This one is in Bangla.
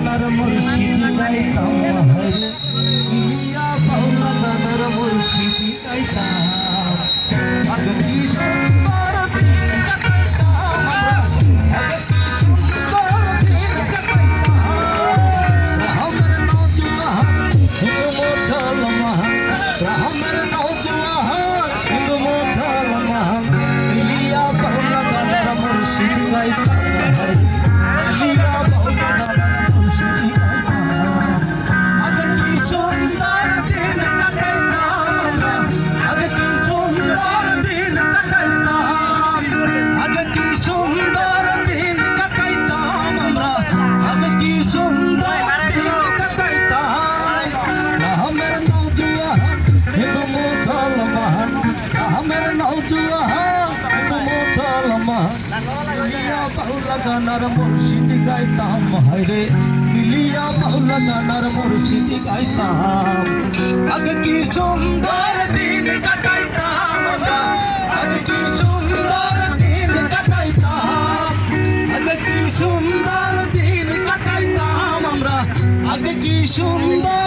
আল্লাহর মুর্শিদি গাইতাম মিলিয়া বাহুলা গানার মুর্শিদি গাইতাম হায়রে মিলিয়া বাহুলা গানার মুর্শিদি গাইতাম। আগে কি সুন্দর দিন কাটাইতাম আগে কি সুন্দর দিন কাটাইতাম। আগে কি সুন্দর দিন কাটাইতাম আমরা। আগে কি সুন্দর